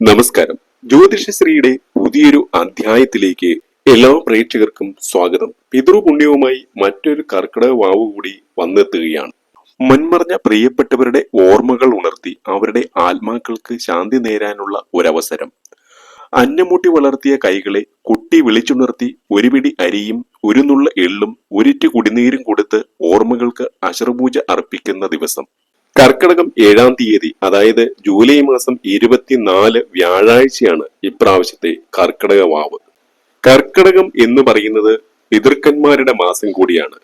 നമസ്കാരം. ജ്യോതിഷശ്രീയുടെ പുതിയൊരു അധ്യായത്തിലേക്ക് എല്ലാ പ്രേക്ഷകർക്കും സ്വാഗതം. പിതൃപുണ്യവുമായി മറ്റൊരു കർക്കിടക വാവ് കൂടി വന്നെത്തുകയാണ്. മൺമറഞ്ഞ പ്രിയപ്പെട്ടവരുടെ ഓർമ്മകൾ ഉണർത്തി അവരുടെ ആത്മാക്കൾക്ക് ശാന്തി നേരാനുള്ള ഒരവസരം. അന്നമൂട്ടി വളർത്തിയ കൈകളെ കുട്ടി വിളിച്ചുണർത്തി ഒരു പിടി അരിയും ഒരു നുള്ള എള്ളും ഒരിറ്റു കുടിനീരും കൊടുത്ത് ഓർമ്മകൾക്ക് അശ്രപൂജ അർപ്പിക്കുന്ന ദിവസം. കർക്കിടകം ഏഴാം തീയതി അതായത് ജൂലൈ മാസം ഇരുപത്തിനാല് വ്യാഴാഴ്ചയാണ് ഇപ്രാവശ്യത്തെ കർക്കിടക വാവ്. കർക്കിടകം എന്ന് പറയുന്നത് പിതൃക്കന്മാരുടെ മാസം കൂടിയാണ്.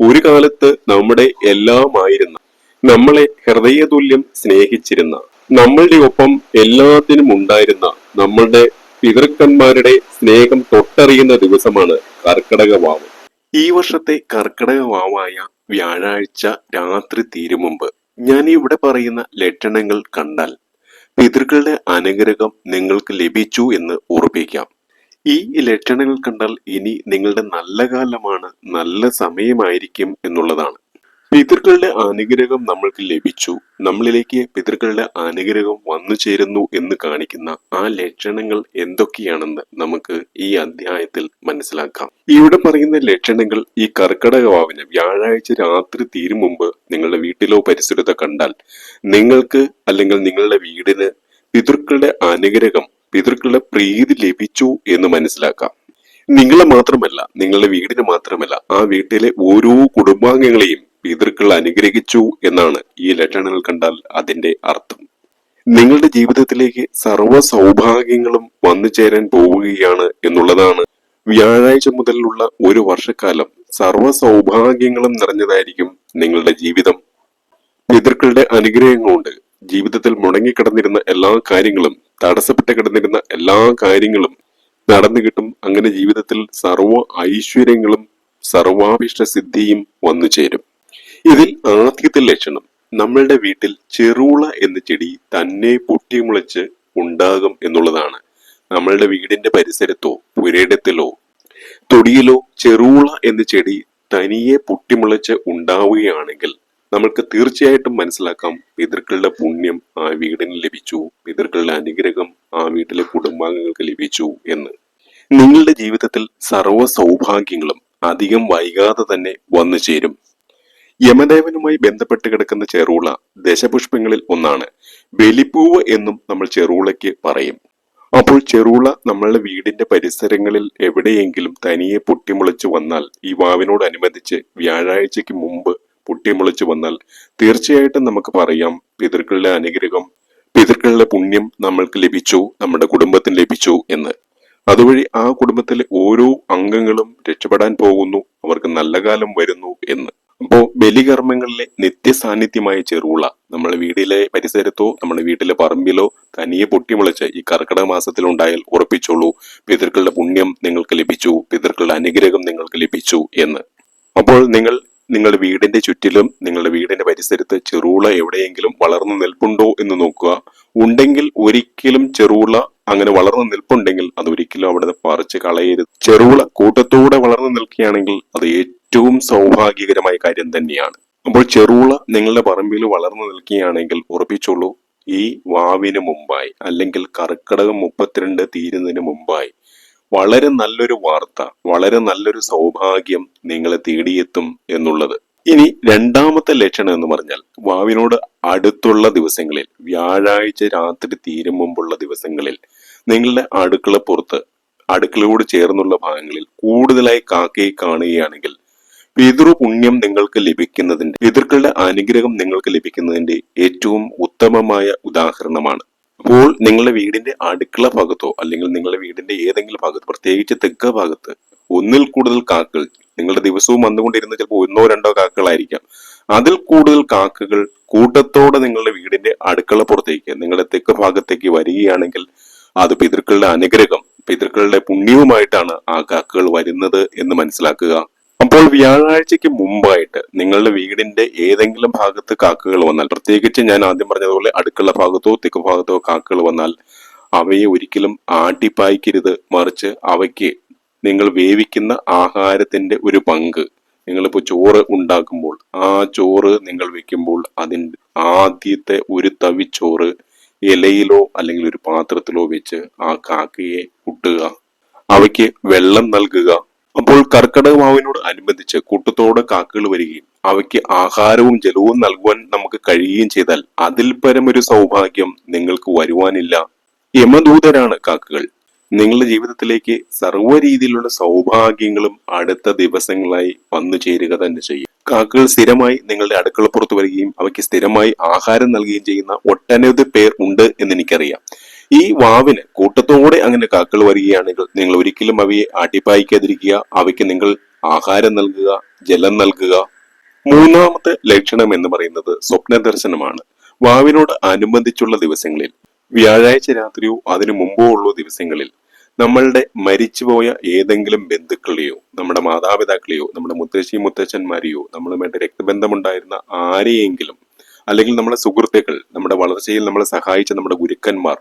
ഒരു കാലത്ത് നമ്മുടെ എല്ലാമായിരുന്ന നമ്മളെ ഹൃദയതുല്യം സ്നേഹിച്ചിരുന്ന നമ്മളുടെ ഒപ്പം എല്ലാത്തിനും ഉണ്ടായിരുന്ന നമ്മളുടെ പിതൃക്കന്മാരുടെ സ്നേഹം തൊട്ടറിയുന്ന ദിവസമാണ് കർക്കിടക വാവ്. ഈ വർഷത്തെ കർക്കിടക വാവായ വ്യാഴാഴ്ച രാത്രി തീരും മുമ്പ് ഞാൻ ഇവിടെ പറയുന്ന ലക്ഷണങ്ങൾ കണ്ടാൽ പിതൃക്കളുടെ അനുഗ്രഹം നിങ്ങൾക്ക് ലഭിച്ചു എന്ന് ഉറപ്പിക്കാം. ഈ ലക്ഷണങ്ങൾ കണ്ടാൽ ഇനി നിങ്ങളുടെ നല്ല കാലമാണ് നല്ല സമയമായിരിക്കും എന്നുള്ളതാണ്. പിതൃക്കളുടെ അനുഗ്രഹം നമ്മൾക്ക് ലഭിച്ചു. നമ്മളിലേക്ക് പിതൃക്കളുടെ അനുഗ്രഹം വന്നു ചേരുന്നു എന്ന് കാണിക്കുന്ന ആ ലക്ഷണങ്ങൾ എന്തൊക്കെയാണെന്ന് നമുക്ക് ഈ അധ്യായത്തിൽ മനസ്സിലാക്കാം. ഇവിടെ പറയുന്ന ലക്ഷണങ്ങൾ ഈ കർക്കടക വാവിന് വ്യാഴാഴ്ച രാത്രി തീരും മുമ്പ് നിങ്ങളുടെ വീട്ടിലോ പരിസരത്തോ കണ്ടാൽ നിങ്ങൾക്ക് അല്ലെങ്കിൽ നിങ്ങളുടെ വീടിന് പിതൃക്കളുടെ അനുഗ്രഹം പിതൃക്കളുടെ പ്രീതി ലഭിച്ചു എന്ന് മനസ്സിലാക്കാം. നിങ്ങളെ മാത്രമല്ല നിങ്ങളുടെ വീടിന് മാത്രമല്ല ആ വീട്ടിലെ ഓരോ കുടുംബാംഗങ്ങളെയും പിതൃക്കൾ അനുഗ്രഹിച്ചു എന്നാണ് ഈ ലക്ഷണങ്ങൾ കണ്ടാൽ അതിന്റെ അർത്ഥം. നിങ്ങളുടെ ജീവിതത്തിലേക്ക് സർവ സൗഭാഗ്യങ്ങളും വന്നു ചേരാൻ പോവുകയാണ് എന്നുള്ളതാണ്. വ്യാഴാഴ്ച മുതലുള്ള ഒരു വർഷക്കാലം സർവ സൗഭാഗ്യങ്ങളും നിറഞ്ഞതായിരിക്കും നിങ്ങളുടെ ജീവിതം. പിതൃക്കളുടെ അനുഗ്രഹം കൊണ്ട് ജീവിതത്തിൽ മുടങ്ങിക്കിടന്നിരുന്ന എല്ലാ കാര്യങ്ങളും തടസ്സപ്പെട്ട് കിടന്നിരുന്ന എല്ലാ കാര്യങ്ങളും നടന്നു കിട്ടും. അങ്ങനെ ജീവിതത്തിൽ സർവ ഐശ്വര്യങ്ങളും സർവാഭിഷ്ട സിദ്ധിയും വന്നു ചേരും. ഇതിൽ ആദ്യത്തെ ലക്ഷണം നമ്മളുടെ വീട്ടിൽ ചെറുള എന്ന ചെടി തന്നെ പൊട്ടിമുളച്ച് ഉണ്ടാകും എന്നുള്ളതാണ്. നമ്മളുടെ വീടിന്റെ പരിസരത്തോ പുരയിടത്തിലോ തൊടിയിലോ ചെറുള എന്ന ചെടി തനിയെ പൊട്ടിമുളച്ച് ഉണ്ടാവുകയാണെങ്കിൽ നമ്മൾക്ക് തീർച്ചയായിട്ടും മനസ്സിലാക്കാം പിതൃക്കളുടെ പുണ്യം ആ വീടിന് ലഭിച്ചു പിതൃക്കളുടെ അനുഗ്രഹം ആ വീട്ടിലെ കുടുംബാംഗങ്ങൾക്ക് ലഭിച്ചു എന്ന്. നിങ്ങളുടെ ജീവിതത്തിൽ സർവ സൗഭാഗ്യങ്ങളും അധികം വൈകാതെ തന്നെ വന്നു ചേരും യമദേവനുമായി ബന്ധപ്പെട്ട് കിടക്കുന്ന ചെറുള ദശപുഷ്പങ്ങളിൽ ഒന്നാണ്. ബലിപ്പൂവ് എന്നും നമ്മൾ ചെറുളയ്ക്ക് പറയും. അപ്പോൾ ചെറുള നമ്മളുടെ വീടിന്റെ പരിസരങ്ങളിൽ എവിടെയെങ്കിലും തനിയെ പൊട്ടിമുളച്ചു വന്നാൽ ഈ വാവിനോടനുബന്ധിച്ച് വ്യാഴാഴ്ചയ്ക്ക് മുമ്പ് പൊട്ടിമുളച്ചു വന്നാൽ തീർച്ചയായിട്ടും നമുക്ക് പറയാം പിതൃക്കളുടെ അനുഗ്രഹം പിതൃക്കളുടെ പുണ്യം നമ്മൾക്ക് ലഭിച്ചു നമ്മുടെ കുടുംബത്തിന് ലഭിച്ചു എന്ന്. അതുവഴി ആ കുടുംബത്തിലെ ഓരോ അംഗങ്ങളും രക്ഷപ്പെടാൻ പോകുന്നു അവർക്ക് നല്ല കാലം വരുന്നു എന്ന്. അപ്പോ ബലികർമ്മങ്ങളിലെ നിത്യസാന്നിധ്യമായ ചെറുള നമ്മുടെ വീടിലെ പരിസരത്തോ നമ്മുടെ വീട്ടിലെ പറമ്പിലോ തനിയെ പൊട്ടിമുളച്ച് ഈ കർക്കിടക മാസത്തിൽ ഉണ്ടായാൽ ഉറപ്പിച്ചോളൂ. പിതൃക്കളുടെ പുണ്യം നിങ്ങൾക്ക് ലഭിച്ചു പിതൃക്കളുടെ അനുഗ്രഹം നിങ്ങൾക്ക് ലഭിച്ചു എന്ന്. അപ്പോൾ നിങ്ങൾ നിങ്ങളുടെ വീടിന്റെ ചുറ്റിലും നിങ്ങളുടെ വീടിന്റെ പരിസരത്ത് ചെറുള എവിടെയെങ്കിലും വളർന്നു നിൽപ്പുണ്ടോ എന്ന് നോക്കുക. ഉണ്ടെങ്കിൽ ഒരിക്കലും ചെറുള അങ്ങനെ വളർന്നു നിൽപ്പുണ്ടെങ്കിൽ അത് ഒരിക്കലും അവിടെ പറിച്ച് കളയരുത്. ചെറുള കൂട്ടത്തോടെ വളർന്നു നിൽക്കുകയാണെങ്കിൽ അത് ഏറ്റവും സൗഭാഗ്യകരമായ കാര്യം തന്നെയാണ്. അപ്പോൾ ചെറുള നിങ്ങളുടെ പറമ്പിൽ വളർന്നു നിൽക്കുകയാണെങ്കിൽ ഉറപ്പിച്ചോളൂ ഈ വാവിന് മുമ്പായി അല്ലെങ്കിൽ കർക്കിടകം മുപ്പത്തിരണ്ട് തീരുന്നതിന് മുമ്പായി വളരെ നല്ലൊരു വാർത്ത വളരെ നല്ലൊരു സൗഭാഗ്യം നിങ്ങളെ തേടിയെത്തും എന്നുള്ളത്. ഇനി രണ്ടാമത്തെ ലക്ഷണം എന്ന് പറഞ്ഞാൽ വാവിനോട് അടുത്തുള്ള ദിവസങ്ങളിൽ വ്യാഴാഴ്ച രാത്രി തീരും മുമ്പുള്ള ദിവസങ്ങളിൽ നിങ്ങളുടെ അടുക്കള പുറത്ത് അടുക്കളയോട് ചേർന്നുള്ള ഭാഗങ്ങളിൽ കൂടുതലായി കാക്കയെ കാണുകയാണെങ്കിൽ പിതൃപുണ്യം നിങ്ങൾക്ക് ലഭിക്കുന്നതിന്റെ പിതൃക്കളുടെ അനുഗ്രഹം നിങ്ങൾക്ക് ലഭിക്കുന്നതിന്റെ ഏറ്റവും ഉത്തമമായ ഉദാഹരണമാണ്. അപ്പോൾ നിങ്ങളുടെ വീടിന്റെ അടുക്കള ഭാഗത്തോ അല്ലെങ്കിൽ നിങ്ങളുടെ വീടിന്റെ ഏതെങ്കിലും ഭാഗത്ത് പ്രത്യേകിച്ച് തെക്ക ഭാഗത്ത് ഒന്നിൽ കൂടുതൽ കാക്കകൾ നിങ്ങളുടെ ദിവസവും വന്നുകൊണ്ടിരുന്ന ചിലപ്പോൾ ഒന്നോ രണ്ടോ കാക്കകളായിരിക്കാം. അതിൽ കൂടുതൽ കാക്കകൾ കൂട്ടത്തോടെ നിങ്ങളുടെ വീടിന്റെ അടുക്കള പുറത്തേക്ക് നിങ്ങളുടെ തെക്ക് ഭാഗത്തേക്ക് വരികയാണെങ്കിൽ അത് പിതൃക്കളുടെ അനുഗ്രഹം പിതൃക്കളുടെ പുണ്യവുമായിട്ടാണ് ആ കാക്കകൾ വരുന്നത് എന്ന് മനസ്സിലാക്കുക. അപ്പോൾ വ്യാഴാഴ്ചയ്ക്ക് മുമ്പായിട്ട് നിങ്ങളുടെ വീടിന്റെ ഏതെങ്കിലും ഭാഗത്ത് കാക്കകൾ വന്നാൽ പ്രത്യേകിച്ച് ഞാൻ ആദ്യം പറഞ്ഞതുപോലെ അടുക്കള ഭാഗത്തോ തെക്ക് ഭാഗത്തോ കാക്കകൾ വന്നാൽ അവയെ ഒരിക്കലും ആട്ടിപ്പായിക്കരുത്. മറിച്ച് അവയ്ക്ക് നിങ്ങൾ വേവിക്കുന്ന ആഹാരത്തിന്റെ ഒരു പങ്ക് നിങ്ങളിപ്പോൾ ചോറ് ഉണ്ടാക്കുമ്പോൾ ആ ചോറ് നിങ്ങൾ വെക്കുമ്പോൾ അതിന്റെ ആദ്യത്തെ ഒരു തവിച്ചോറ് ചോറ് ഇലയിലോ അല്ലെങ്കിൽ ഒരു പാത്രത്തിലോ വെച്ച് ആ കാക്കയെ കുട്ടുക. അവയ്ക്ക് വെള്ളം നൽകുക. അപ്പോൾ കർക്കിടക മാവിനോട് അനുബന്ധിച്ച് കൂട്ടത്തോടെ കാക്കകൾ വരികയും അവയ്ക്ക് ആഹാരവും ജലവും നൽകുവാൻ നമുക്ക് കഴിയുകയും ചെയ്താൽ അതിൽ പരമൊരു സൗഭാഗ്യം നിങ്ങൾക്ക് വരുവാനില്ല. യമദൂതരാണ് കാക്കകൾ. നിങ്ങളുടെ ജീവിതത്തിലേക്ക് സർവ രീതിയിലുള്ള സൗഭാഗ്യങ്ങളും അടുത്ത ദിവസങ്ങളായി വന്നു ചേരുക തന്നെ ചെയ്യും. കാക്കകൾ സ്ഥിരമായി നിങ്ങളുടെ അടുക്കളപ്പുറത്ത് വരികയും അവയ്ക്ക് സ്ഥിരമായി ആഹാരം നൽകുകയും ചെയ്യുന്ന ഒട്ടനവധി പേർ ഉണ്ട് എന്ന് എനിക്കറിയാം ഈ വാവിന് കൂട്ടത്തോടെ അങ്ങനെ കാക്കൾ വരികയാണെങ്കിൽ നിങ്ങൾ. ഒരിക്കലും അവയെ ആട്ടിപ്പായിക്കാതിരിക്കുക. അവയ്ക്ക് നിങ്ങൾ ആഹാരം നൽകുക ജലം നൽകുക. മൂന്നാമത്തെ ലക്ഷണം എന്ന് പറയുന്നത് സ്വപ്ന ദർശനമാണ് വാവിനോട് അനുബന്ധിച്ചുള്ള ദിവസങ്ങളിൽ വ്യാഴാഴ്ച രാത്രിയോ അതിനു മുമ്പോ ഉള്ള ദിവസങ്ങളിൽ നമ്മളുടെ മരിച്ചുപോയ ഏതെങ്കിലും ബന്ധുക്കളെയോ നമ്മുടെ മാതാപിതാക്കളെയോ നമ്മുടെ മുത്തശ്ശി മുത്തച്ഛന്മാരെയോ നമ്മളുമായിട്ട് രക്തബന്ധമുണ്ടായിരുന്ന ആരെയെങ്കിലും അല്ലെങ്കിൽ നമ്മുടെ സുഹൃത്തുക്കൾ നമ്മുടെ വളർച്ചയിൽ നമ്മളെ സഹായിച്ച നമ്മുടെ ഗുരുക്കന്മാർ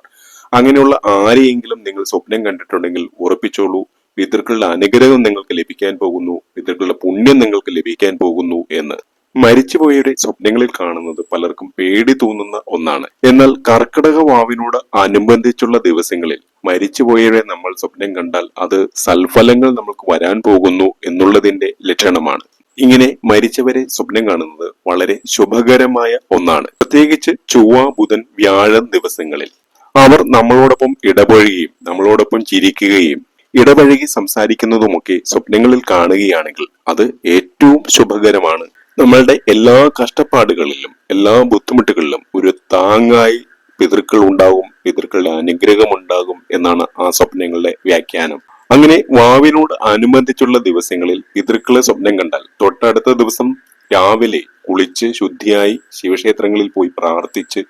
അങ്ങനെയുള്ള ആരെയെങ്കിലും നിങ്ങൾ സ്വപ്നം കണ്ടിട്ടുണ്ടെങ്കിൽ ഉറപ്പിച്ചോളൂ. പിതൃക്കളുടെ അനുഗ്രഹം നിങ്ങൾക്ക് ലഭിക്കാൻ പോകുന്നു. പിതൃക്കളുടെ പുണ്യം നിങ്ങൾക്ക് ലഭിക്കാൻ പോകുന്നു എന്ന്. മരിച്ചുപോയവരെ സ്വപ്നങ്ങളിൽ കാണുന്നത് പലർക്കും പേടി തോന്നുന്ന ഒന്നാണ്. എന്നാൽ കർക്കിടക വാവിനോട് അനുബന്ധിച്ചുള്ള ദിവസങ്ങളിൽ മരിച്ചുപോയവരെ നമ്മൾ സ്വപ്നം കണ്ടാൽ അത് സൽഫലങ്ങൾ നമുക്ക് വരാൻ പോകുന്നു എന്നുള്ളതിന്റെ ലക്ഷണമാണ്. ഇങ്ങനെ മരിച്ചവരെ സ്വപ്നം കാണുന്നത് വളരെ ശുഭകരമായ ഒന്നാണ്. പ്രത്യേകിച്ച് ചൊവ്വ ബുധൻ വ്യാഴം ദിവസങ്ങളിൽ അവർ നമ്മളോടൊപ്പം ഇടപഴകുകയും നമ്മളോടൊപ്പം ചിരിക്കുകയും ഇടപഴകി സംസാരിക്കുന്നതുമൊക്കെ സ്വപ്നങ്ങളിൽ കാണുകയാണെങ്കിൽ അത് ഏറ്റവും ശുഭകരമാണ്. നമ്മളുടെ എല്ലാ കഷ്ടപ്പാടുകളിലും എല്ലാ ബുദ്ധിമുട്ടുകളിലും ഒരു താങ്ങായി പിതൃക്കൾ ഉണ്ടാകും പിതൃക്കളുടെ അനുഗ്രഹം ഉണ്ടാകും എന്നാണ് ആ സ്വപ്നങ്ങളുടെ വ്യാഖ്യാനം. അങ്ങനെ വാവിനോട് അനുബന്ധിച്ചുള്ള ദിവസങ്ങളിൽ പിതൃക്കളെ സ്വപ്നം കണ്ടാൽ തൊട്ടടുത്ത ദിവസം രാവിലെ കുളിച്ച് ശുദ്ധിയായി ശിവക്ഷേത്രങ്ങളിൽ പോയി പ്രാർത്ഥിച്ച്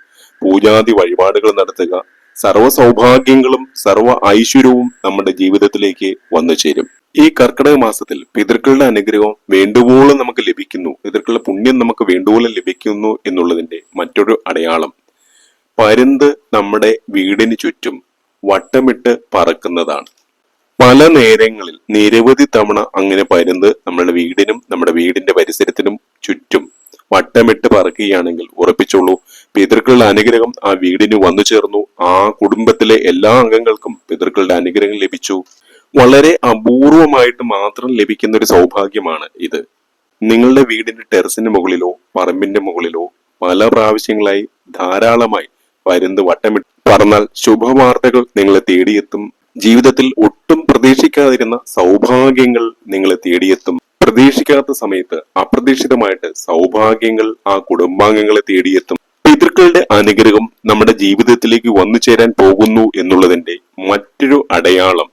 പൂജാതി വഴിപാടുകൾ നടത്തുക സർവ സൗഭാഗ്യങ്ങളും സർവ ഐശ്വര്യവും നമ്മുടെ ജീവിതത്തിലേക്ക് വന്നു ചേരും. ഈ കർക്കിടക മാസത്തിൽ പിതൃക്കളുടെ അനുഗ്രഹം വേണ്ടുവോളം നമുക്ക് ലഭിക്കുന്നു. പിതൃക്കളുടെ പുണ്യം നമുക്ക് വേണ്ടുവോളം ലഭിക്കുന്നു എന്നുള്ളതിന്റെ മറ്റൊരു അടയാളം. പരുന്ത് നമ്മുടെ വീടിന് ചുറ്റും വട്ടമിട്ട് പറക്കുന്നതാണ്. പല നേരങ്ങളിൽ നിരവധി തവണ അങ്ങനെ പരുന്ത് നമ്മുടെ വീടിനും നമ്മുടെ വീടിന്റെ പരിസരത്തിനും ചുറ്റും വട്ടമിട്ട് പറക്കുകയാണെങ്കിൽ ഉറപ്പിച്ചോളൂ. പിതൃക്കളുടെ അനുഗ്രഹം ആ വീടിന് വന്നു ചേർന്നു. ആ കുടുംബത്തിലെ എല്ലാ അംഗങ്ങൾക്കും പിതൃക്കളുടെ അനുഗ്രഹം ലഭിച്ചു. വളരെ അപൂർവമായിട്ട് മാത്രം ലഭിക്കുന്ന ഒരു സൗഭാഗ്യമാണ് ഇത്. നിങ്ങളുടെ വീടിന്റെ ടെറസിന് മുകളിലോ പറമ്പിന്റെ മുകളിലോ പല പ്രാവശ്യങ്ങളായി ധാരാളമായി വരുന്ന വട്ടമിട്ട് പറന്നാൽ ശുഭവാർത്തകൾ നിങ്ങളെ തേടിയെത്തും. ജീവിതത്തിൽ ഒട്ടും പ്രതീക്ഷിക്കാതിരുന്ന സൗഭാഗ്യങ്ങൾ നിങ്ങളെ തേടിയെത്തും. പ്രതീക്ഷിക്കാത്ത സമയത്ത് അപ്രതീക്ഷിതമായിട്ട് സൗഭാഗ്യങ്ങൾ ആ കുടുംബാംഗങ്ങളെ തേടിയെത്തും. പിതൃക്കളുടെ അനുഗ്രഹം നമ്മുടെ ജീവിതത്തിലേക്ക് വന്നു ചേരാൻ പോകുന്നു എന്നുള്ളതിന്റെ മറ്റൊരു അടയാളം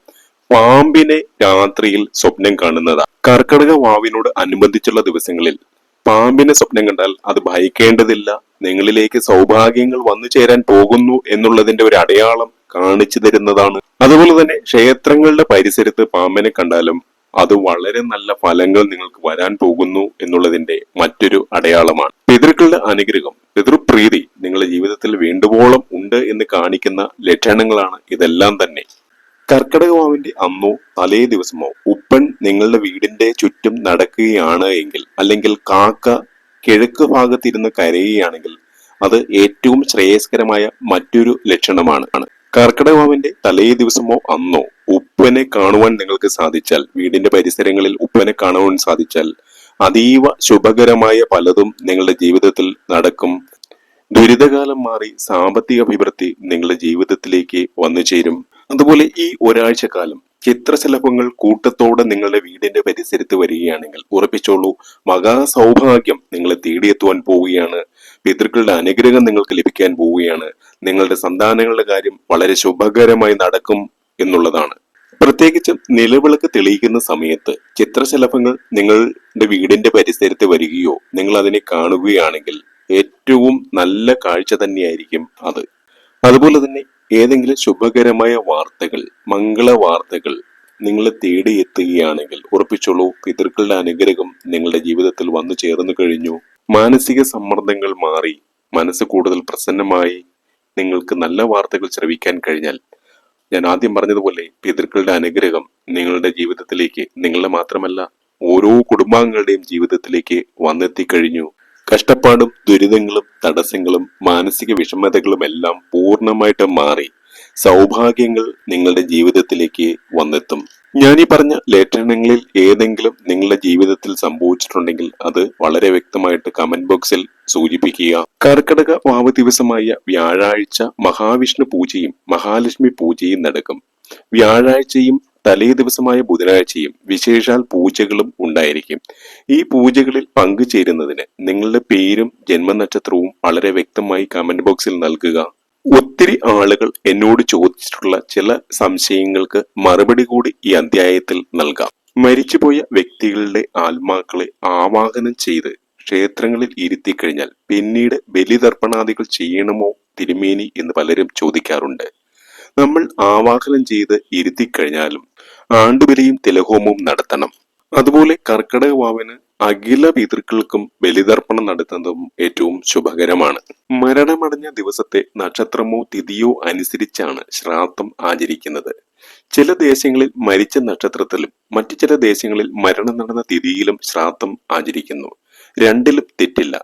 പാമ്പിനെ രാത്രിയിൽ സ്വപ്നം കാണുന്നതാണ് കർക്കടക വാവിനോട് അനുബന്ധിച്ചുള്ള ദിവസങ്ങളിൽ പാമ്പിനെ സ്വപ്നം കണ്ടാൽ അത് ഭയക്കേണ്ടതില്ല. നിങ്ങളിലേക്ക് സൗഭാഗ്യങ്ങൾ വന്നു ചേരാൻ പോകുന്നു എന്നുള്ളതിന്റെ ഒരു അടയാളം കാണിച്ചു തരുന്നതാണ്. അതുപോലെ തന്നെ ക്ഷേത്രങ്ങളുടെ പരിസരത്ത് പാമ്പിനെ കണ്ടാലും അത് വളരെ നല്ല ഫലങ്ങൾ നിങ്ങൾക്ക് വരാൻ പോകുന്നു എന്നുള്ളതിന്റെ മറ്റൊരു അടയാളമാണ്. പിതൃക്കളുടെ അനുഗ്രഹം പിതൃപ്രീതി നിങ്ങളുടെ ജീവിതത്തിൽ വേണ്ടുവോളം ഉണ്ട് എന്ന് കാണിക്കുന്ന ലക്ഷണങ്ങളാണ് ഇതെല്ലാം തന്നെ. കർക്കിടകമാവിന്റെ അന്നോ തലേ ദിവസമോ ഉപ്പൻ നിങ്ങളുടെ വീടിന്റെ ചുറ്റും നടക്കുകയാണ് എങ്കിൽ അല്ലെങ്കിൽ കാക്ക കിഴക്ക് ഭാഗത്തിരുന്ന് കരയുകയാണെങ്കിൽ അത് ഏറ്റവും ശ്രേയസ്കരമായ മറ്റൊരു ലക്ഷണമാണ്. കർക്കിടകമാവിന്റെ തലേ ദിവസമോ അന്നോ ഉപ്പനെ കാണുവാൻ നിങ്ങൾക്ക് സാധിച്ചാൽ വീടിന്റെ പരിസരങ്ങളിൽ ഉപ്പനെ കാണുവാൻ സാധിച്ചാൽ അതീവ ശുഭകരമായ പലതും നിങ്ങളുടെ ജീവിതത്തിൽ നടക്കും. ദുരിതകാലം മാറി സാമ്പത്തിക അഭിവൃദ്ധി നിങ്ങളുടെ ജീവിതത്തിലേക്ക് വന്നു ചേരും. അതുപോലെ ഈ ഒരാഴ്ച കാലം ചിത്രശലഭങ്ങൾ കൂട്ടത്തോടെ നിങ്ങളുടെ വീടിന്റെ പരിസരത്ത് വരികയാണെങ്കിൽ ഉറപ്പിച്ചോളൂ മഹാസൗഭാഗ്യം നിങ്ങളെ തേടിയെത്തുവാൻ പോവുകയാണ്. പിതൃക്കളുടെ അനുഗ്രഹം നിങ്ങൾക്ക് ലഭിക്കാൻ പോവുകയാണ്. നിങ്ങളുടെ സന്താനങ്ങളുടെ കാര്യം വളരെ ശുഭകരമായി നടക്കും എന്നുള്ളതാണ്. പ്രത്യേകിച്ചും നിലവിളക്ക് തെളിയിക്കുന്ന സമയത്ത് ചിത്രശലഭങ്ങൾ നിങ്ങളുടെ വീടിന്റെ പരിസരത്ത് വരികയോ നിങ്ങൾ അതിനെ കാണുകയാണെങ്കിൽ ഏറ്റവും നല്ല കാഴ്ച തന്നെയായിരിക്കും അത്. അതുപോലെ തന്നെ ഏതെങ്കിലും ശുഭകരമായ വാർത്തകൾ മംഗള വാർത്തകൾ നിങ്ങളെ തേടി എത്തുകയാണെങ്കിൽ ഉറപ്പിച്ചോളൂ പിതൃക്കളുടെ അനുഗ്രഹം നിങ്ങളുടെ ജീവിതത്തിൽ വന്നു ചേർന്നു കഴിഞ്ഞു. മാനസിക സമ്മർദ്ദങ്ങൾ മാറി മനസ്സ് കൂടുതൽ പ്രസന്നമായി നിങ്ങൾക്ക് നല്ല വാർത്തകൾ ശ്രവിക്കാൻ കഴിഞ്ഞാൽ ഞാൻ ആദ്യം പറഞ്ഞതുപോലെ പിതൃക്കളുടെ അനുഗ്രഹം നിങ്ങളുടെ ജീവിതത്തിലേക്ക് നിങ്ങളുടെ മാത്രമല്ല ഓരോ കുടുംബാംഗങ്ങളുടെയും ജീവിതത്തിലേക്ക് വന്നെത്തിക്കഴിഞ്ഞു. കഷ്ടപ്പാടും ദുരിതങ്ങളും തടസ്സങ്ങളും മാനസിക വിഷമതകളും എല്ലാം പൂർണമായിട്ട് മാറി. സൗഭാഗ്യങ്ങൾ നിങ്ങളുടെ ജീവിതത്തിലേക്ക് വന്നെത്തും. ഞാൻ ഈ പറഞ്ഞ ലേഖനങ്ങളിൽ ഏതെങ്കിലും നിങ്ങളുടെ ജീവിതത്തിൽ സംഭവിച്ചിട്ടുണ്ടെങ്കിൽ അത് വളരെ വ്യക്തമായിട്ട് കമന്റ് ബോക്സിൽ സൂചിപ്പിക്കുക. കർക്കിടക വാവ് ദിവസമായ വ്യാഴാഴ്ച മഹാവിഷ്ണു പൂജയും മഹാലക്ഷ്മി പൂജയും നടക്കും. വ്യാഴാഴ്ചയും തലേ ദിവസമായ ബുധനാഴ്ചയും വിശേഷാൽ പൂജകളും ഉണ്ടായിരിക്കും. ഈ പൂജകളിൽ പങ്കുചേരുന്നതിന് നിങ്ങളുടെ പേരും ജന്മനക്ഷത്രവും വളരെ വ്യക്തമായി കമന്റ് ബോക്സിൽ നൽകുക. ഒത്തിരി ആളുകൾ എന്നോട് ചോദിച്ചിട്ടുള്ള ചില സംശയങ്ങൾക്ക് മറുപടി കൂടി ഈ അധ്യായത്തിൽ നൽകാം. മരിച്ചുപോയ വ്യക്തികളുടെ ആത്മാക്കളെ ആവാഹനം ചെയ്ത് ക്ഷേത്രങ്ങളിൽ ഇരുത്തി കഴിഞ്ഞാൽ പിന്നീട് ബലിതർപ്പണാദികൾ ചെയ്യണമോ തിരുമേനി എന്ന് പലരും ചോദിക്കാറുണ്ട്. നമ്മൾ ആവാഹനം ചെയ്ത് ഇരുത്തി കഴിഞ്ഞാലും ആണ്ടുബലിയും തിലഹോമവും നടത്തണം. അതുപോലെ കർക്കിടക വാവിന് അഖില പിതൃക്കൾക്കും ബലിതർപ്പണം നടത്തുന്നതും ഏറ്റവും ശുഭകരമാണ്. മരണമടഞ്ഞ ദിവസത്തെ നക്ഷത്രമോ തിഥിയോ അനുസരിച്ചാണ് ശ്രാദ്ധം ആചരിക്കുന്നത്. ചില ദേശങ്ങളിൽ മരിച്ച നക്ഷത്രത്തിലും മറ്റു ചില ദേശങ്ങളിൽ മരണം നടന്ന തിഥിയിലും ശ്രാദ്ധം ആചരിക്കുന്നു. രണ്ടിലും തെറ്റില്ല.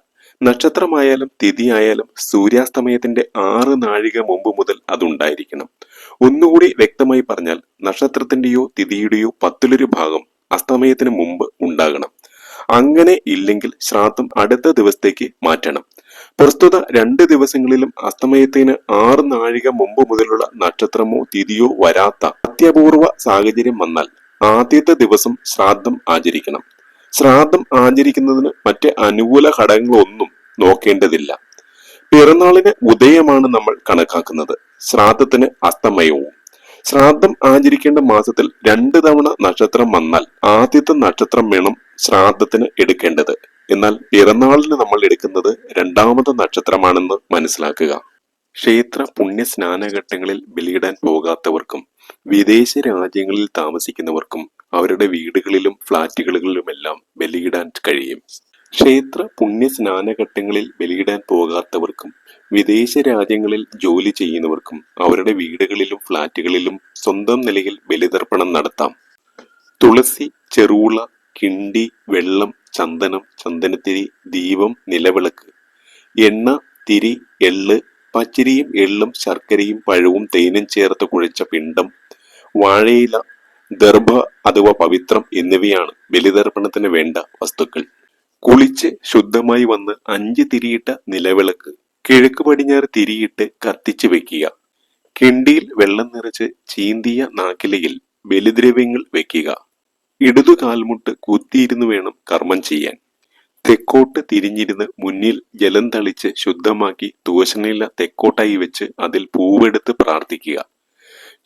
നക്ഷത്രമായാലും തിഥിയായാലും സൂര്യാസ്തമയത്തിന്റെ ആറ് നാഴിക മുമ്പ് മുതൽ അതുണ്ടായിരിക്കണം. ഒന്നുകൂടി വ്യക്തമായി പറഞ്ഞാൽ നക്ഷത്രത്തിന്റെയോ തിഥിയുടെയോ പത്തിലൊരു ഭാഗം അസ്തമയത്തിന് മുമ്പ് ഉണ്ടാകണം. അങ്ങനെ ഇല്ലെങ്കിൽ ശ്രാദ്ധം അടുത്ത ദിവസത്തേക്ക് മാറ്റണം. പ്രസ്തുത രണ്ട് ദിവസങ്ങളിലും അസ്തമയത്തിന് ആറ് നാഴിക മുമ്പ് മുതലുള്ള നക്ഷത്രമോ തിഥിയോ വരാത്ത അത്യപൂർവ സാഹചര്യം വന്നാൽ ആദ്യത്തെ ദിവസം ശ്രാദ്ധം ആചരിക്കണം. ശ്രാദ്ധം ആചരിക്കുന്നതിന് മറ്റ് അനുകൂല ഘടകങ്ങളൊന്നും നോക്കേണ്ടതില്ല. പിറന്നാളിന് ഉദയമാണ് നമ്മൾ കണക്കാക്കുന്നത്. ശ്രാദ്ധത്തിന് അസ്തമയവും. ശ്രാദ്ധം ആചരിക്കേണ്ട മാസത്തിൽ രണ്ട് തവണ നക്ഷത്രം വന്നാൽ ആദ്യത്തെ നക്ഷത്രം വേണം ശ്രാദ്ധത്തിന് എടുക്കേണ്ടത്. എന്നാൽ പിറന്നാളിന് നമ്മൾ എടുക്കുന്നത് രണ്ടാമത്തെ നക്ഷത്രമാണെന്ന് മനസ്സിലാക്കുക. ക്ഷേത്ര പുണ്യ സ്നാനഘട്ടങ്ങളിൽ ബലിയിടാൻ പോകാത്തവർക്കും വിദേശ രാജ്യങ്ങളിൽ താമസിക്കുന്നവർക്കും അവരുടെ വീടുകളിലും ഫ്ളാറ്റുകളിലുമെല്ലാം ബലിയിടാൻ കഴിയും. ക്ഷേത്ര പുണ്യ സ്നാനഘട്ടങ്ങളിൽ ബലിയിടാൻ പോകാത്തവർക്കും വിദേശ രാജ്യങ്ങളിൽ ജോലി ചെയ്യുന്നവർക്കും അവരുടെ വീടുകളിലും ഫ്ളാറ്റുകളിലും സ്വന്തം നിലയിൽ ബലിതർപ്പണം നടത്താം. തുളസി ചെറുള കിണ്ടി വെള്ളം ചന്ദനം ചന്ദനത്തിരി ദീപം നിലവിളക്ക് എണ്ണ തിരി എള്ള് പച്ചരിയും എള്ളും ശർക്കരയും പഴവും തേനും ചേർത്ത് കുഴച്ച പിണ്ടം വാഴയില ദർഭ അഥവാ പവിത്രം എന്നിവയാണ് ബലിതർപ്പണത്തിന് വേണ്ട വസ്തുക്കൾ. കുളിച്ച് ശുദ്ധമായി വന്ന് അഞ്ച് തിരിയിട്ട നിലവിളക്ക് കിഴക്ക് പടിഞ്ഞാറ് തിരിയിട്ട് കത്തിച്ചു വെക്കുക. കിണ്ടിയിൽ വെള്ളം നിറച്ച് ചീന്തിയ നാക്കിലയിൽ ബലിദ്രവ്യങ്ങൾ വെക്കുക. ഇടതു കാൽമുട്ട് കുത്തിയിരുന്നു വേണം കർമ്മം ചെയ്യാൻ. തെക്കോട്ട് തിരിഞ്ഞിരുന്ന് മുന്നിൽ ജലം തളിച്ച് ശുദ്ധമാക്കി തൂശനില തെക്കോട്ടായി വെച്ച് അതിൽ പൂവെടുത്ത് പ്രാർത്ഥിക്കുക.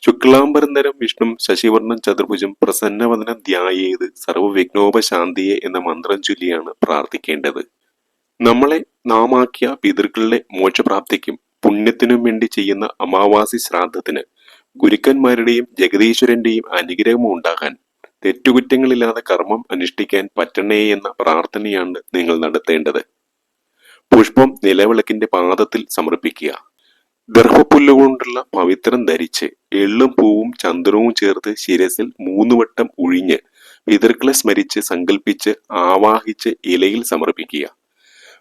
ശുക്ലാംബരന്തരം വിഷ്ണു ശശിവർണം ചതുർഭുജം പ്രസന്നവദനം ധ്യായേത് സർവവിഘ്നോപശാന്തിയെ എന്ന മന്ത്രം ചൊല്ലിയാണ് പ്രാർത്ഥിക്കേണ്ടത്. നമ്മളെ നാമാക്കിയ പിതൃക്കളുടെ മോക്ഷപ്രാപ്തിക്കും പുണ്യത്തിനും വേണ്ടി ചെയ്യുന്ന അമാവാസി ശ്രാദ്ധത്തിന് ഗുരുക്കന്മാരുടെയും ജഗദീശ്വരന്റെയും അനുഗ്രഹം ഉണ്ടാകാൻ തെറ്റുകുറ്റങ്ങളില്ലാതെ കർമ്മം അനുഷ്ഠിക്കാൻ പറ്റണേ എന്ന പ്രാർത്ഥനയാണ് നിങ്ങൾ നടത്തേണ്ടത്. പുഷ്പം നിലവിളക്കിന്റെ പാദത്തിൽ സമർപ്പിക്കുക. ദർഭപ്പുല്ലുകൊണ്ടുള്ള പവിത്രം ധരിച്ച് എള്ളും പൂവും ചന്ദനവും ചേർത്ത് ശിരസിൽ മൂന്ന് വട്ടം ഉഴിഞ്ഞ് പിതൃക്കളെ സ്മരിച്ച് സങ്കല്പിച്ച് ആവാഹിച്ച് ഇലയിൽ സമർപ്പിക്കുക.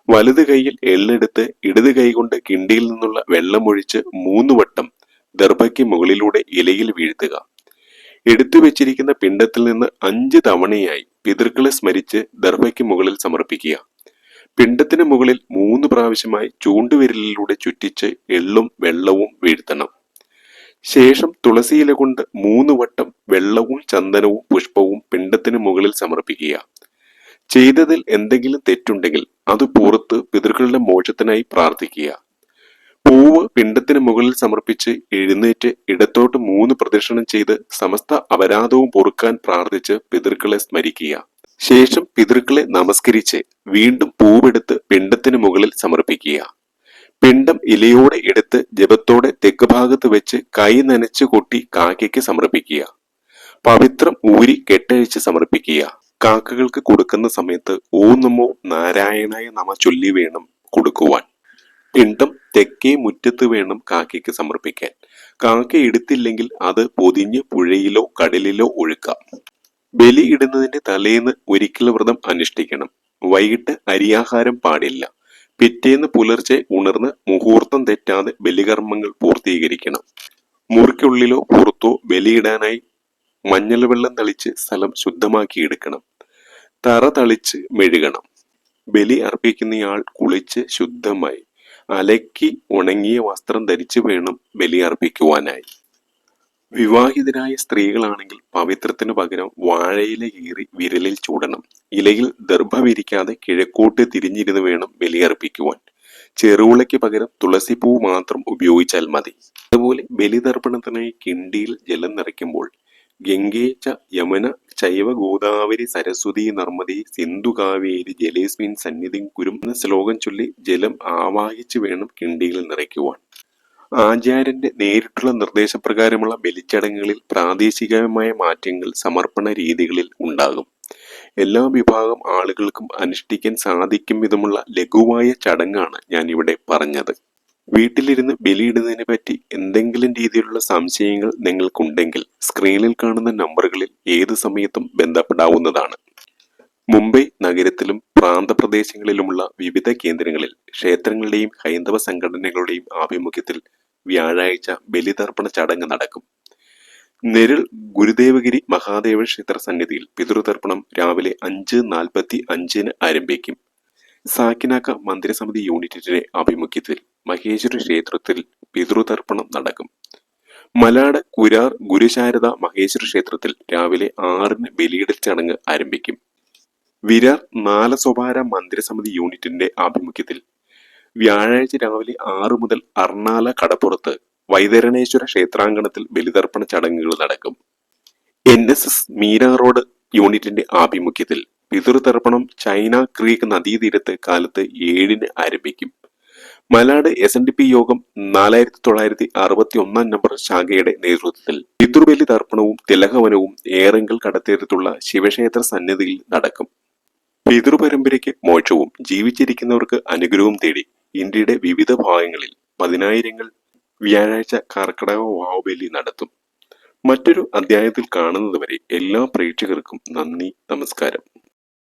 വലത് കൈയിൽ എള്ളെടുത്ത് ഇടത് കൈകൊണ്ട് കിണ്ടിയിൽ നിന്നുള്ള വെള്ളമൊഴിച്ച് മൂന്ന് വട്ടം ദർഭയ്ക്ക് മുകളിലൂടെ ഇലയിൽ വീഴ്ത്തുക. എടുത്തു വെച്ചിരിക്കുന്ന പിണ്ടത്തിൽ നിന്ന് അഞ്ച് തവണയായി പിതൃക്കളെ സ്മരിച്ച് ദർഭയ്ക്ക് മുകളിൽ സമർപ്പിക്കുക. പിണ്ടത്തിന് മുകളിൽ മൂന്ന് പ്രാവശ്യമായി ചൂണ്ടുവിരലിലൂടെ ചുറ്റിച്ച് എള്ളും വെള്ളവും വീഴ്ത്തണം. ശേഷം തുളസിയില കൊണ്ട് മൂന്ന് വട്ടം വെള്ളവും ചന്ദനവും പുഷ്പവും പിണ്ടത്തിന് മുകളിൽ സമർപ്പിക്കുക. ചെയ്തതിൽ എന്തെങ്കിലും തെറ്റുണ്ടെങ്കിൽ അത് പുറത്ത് പിതൃക്കളുടെ മോക്ഷത്തിനായി പ്രാർത്ഥിക്കുക. പൂവ് പിണ്ടത്തിന് മുകളിൽ സമർപ്പിച്ച് എഴുന്നേറ്റ് ഇടത്തോട്ട് മൂന്ന് പ്രദക്ഷിണം ചെയ്ത് സമസ്ത അപരാധവും പൊറുക്കാൻ പ്രാർത്ഥിച്ച് പിതൃക്കളെ സ്മരിക്കുക. ശേഷം പിതൃക്കളെ നമസ്കരിച്ച് വീണ്ടും പൂവെടുത്ത് പിണ്ടത്തിന് മുകളിൽ സമർപ്പിക്കുക. പിണ്ടം ഇലയോടെ എടുത്ത് ജപത്തോടെ തെക്ക് ഭാഗത്ത് വെച്ച് കൈ നനച്ചു കൊട്ടി കാക്കയ്ക്ക് സമർപ്പിക്കുക. പവിത്രം ഊരി കെട്ടഴിച്ച് സമർപ്പിക്കുക. കാക്കകൾക്ക് കൊടുക്കുന്ന സമയത്ത് ഓ നാരായണായ നമ ചൊല്ലി വേണം കൊടുക്കുവാൻ. പിണ്ടം തെക്കേ മുറ്റത്ത് വേണം കാക്കയ്ക്ക് സമർപ്പിക്കാൻ. കാക്ക എടുത്തില്ലെങ്കിൽ അത് പൊതിഞ്ഞ് പുഴയിലോ കടലിലോ ഒഴുക്കാം. ബലി ഇടുന്നതിന്റെ തലേന്ന് ഒരിക്കൽ വ്രതം അനുഷ്ഠിക്കണം. വൈകിട്ട് അരിയാഹാരം പാടില്ല. പിറ്റേന്ന് പുലർച്ചെ ഉണർന്ന് മുഹൂർത്തം തെറ്റാതെ ബലികർമ്മങ്ങൾ പൂർത്തീകരിക്കണം. മുറിക്കുള്ളിലോ പുറത്തോ ബലിയിടാനായി മഞ്ഞൾ വെള്ളം തളിച്ച് സ്ഥലം ശുദ്ധമാക്കിയെടുക്കണം. തറ തളിച്ച് മെഴുകണം. ബലി അർപ്പിക്കുന്നയാൾ കുളിച്ച് ശുദ്ധമായി. അലക്കി ഉണങ്ങിയ വസ്ത്രം ധരിച്ചു വേണം ബലി അർപ്പിക്കുവാനായി. വിവാഹിതരായ സ്ത്രീകളാണെങ്കിൽ പവിത്രത്തിന് പകരം വാഴയില കീറി വിരലിൽ ചൂടണം. ഇലയിൽ ദർഭ വിരിക്കാതെ കിഴക്കോട്ട് തിരിഞ്ഞിരുന്ന് വേണം ബലിയർപ്പിക്കുവാൻ. ചെറുവിളയ്ക്ക് പകരം തുളസിപ്പൂ മാത്രം ഉപയോഗിച്ചാൽ മതി. അതുപോലെ ബലിതർപ്പണത്തിനായി കിണ്ടിയിൽ ജലം നിറയ്ക്കുമ്പോൾ ഗംഗേച്ച യമന ചൈവ ഗോദാവരി സരസ്വതി നർമ്മദി സിന്ധു കാവേരി ജലേസ്മിൻ സന്നിധി കുരും എന്ന ശ്ലോകം ചൊല്ലി ജലം ആവാഹിച്ചു വേണം കിണ്ടിയിൽ നിറയ്ക്കുവാൻ. ആചാര്യന്റെ നേരിട്ടുള്ള നിർദ്ദേശപ്രകാരമുള്ള ബലിച്ചടങ്ങുകളിൽ പ്രാദേശികമായ മാറ്റങ്ങൾ സമർപ്പണ രീതികളിൽ ഉണ്ടാകും. എല്ലാ വിഭാഗം ആളുകൾക്കും അനുഷ്ഠിക്കാൻ സാധിക്കും വിധമുള്ള ലഘുവായ ചടങ്ങാണ് ഞാൻ ഇവിടെ പറഞ്ഞത്. വീട്ടിലിരുന്ന് ബലിയിടുന്നതിനെ പറ്റി എന്തെങ്കിലും രീതിയിലുള്ള സംശയങ്ങൾ നിങ്ങൾക്കുണ്ടെങ്കിൽ സ്ക്രീനിൽ കാണുന്ന നമ്പറുകളിൽ ഏത് സമയത്തും ബന്ധപ്പെടാവുന്നതാണ്. മുംബൈ നഗരത്തിലും പ്രാന്തപ്രദേശങ്ങളിലുമുള്ള വിവിധ കേന്ദ്രങ്ങളിൽ ക്ഷേത്രങ്ങളുടെയും ഹൈന്ദവ സംഘടനകളുടെയും ആഭിമുഖ്യത്തിൽ വ്യാഴാഴ്ച ബലിതർപ്പണ ചടങ്ങ് നടക്കും. നെരിൽ ഗുരുദേവഗിരി മഹാദേവ ക്ഷേത്ര സന്നിധിയിൽ പിതൃതർപ്പണം രാവിലെ അഞ്ച് നാൽപ്പത്തി അഞ്ചിന് ആരംഭിക്കും. സാക്കിനാക്ക മന്ദിരസമിതി യൂണിറ്റിന്റെ ആഭിമുഖ്യത്തിൽ മഹേശ്വര ക്ഷേത്രത്തിൽ പിതൃതർപ്പണം നടക്കും. മലാട് കുരാർ ഗുരുശാരദ മഹേശ്വര ക്ഷേത്രത്തിൽ രാവിലെ ആറിന് ബലിയിടൽ ചടങ്ങ് ആരംഭിക്കും. വിരാർ നാലസൊപാര മന്ദിരസമിതി യൂണിറ്റിന്റെ ആഭിമുഖ്യത്തിൽ വ്യാഴാഴ്ച രാവിലെ ആറു മുതൽ അർണാല കടപ്പുറത്ത് വൈതരണേശ്വര ക്ഷേത്രാങ്കണത്തിൽ ബലിതർപ്പണ ചടങ്ങുകൾ നടക്കും. N S S Mira road യൂണിറ്റിന്റെ ആഭിമുഖ്യത്തിൽ പിതൃതർപ്പണം ചൈന ക്രീക്ക് നദീതീരത്ത് കാലത്ത് ഏഴിന് ആരംഭിക്കും. Malad S N D P യോഗം നാലായിരത്തി തൊള്ളായിരത്തി അറുപത്തി ഒന്നാം നമ്പർ ശാഖയുടെ നേതൃത്വത്തിൽ പിതൃബലി തർപ്പണവും തിലകവനവും ഏറെങ്കിൽ കടത്തേരത്തുള്ള ശിവക്ഷേത്ര സന്നിധിയിൽ നടക്കും. പിതൃപരമ്പരയ്ക്ക് മോക്ഷവും ജീവിച്ചിരിക്കുന്നവർക്ക് അനുഗ്രഹവും തേടി ഇന്ത്യയുടെ വിവിധ ഭാഗങ്ങളിൽ പതിനായിരങ്ങൾ വ്യാഴാഴ്ച കർക്കിടക വാവുബലി നടത്തും. മറ്റൊരു അധ്യായത്തിൽ കാണുന്നതുവരെ എല്ലാ പ്രേക്ഷകർക്കും നന്ദി നമസ്കാരം.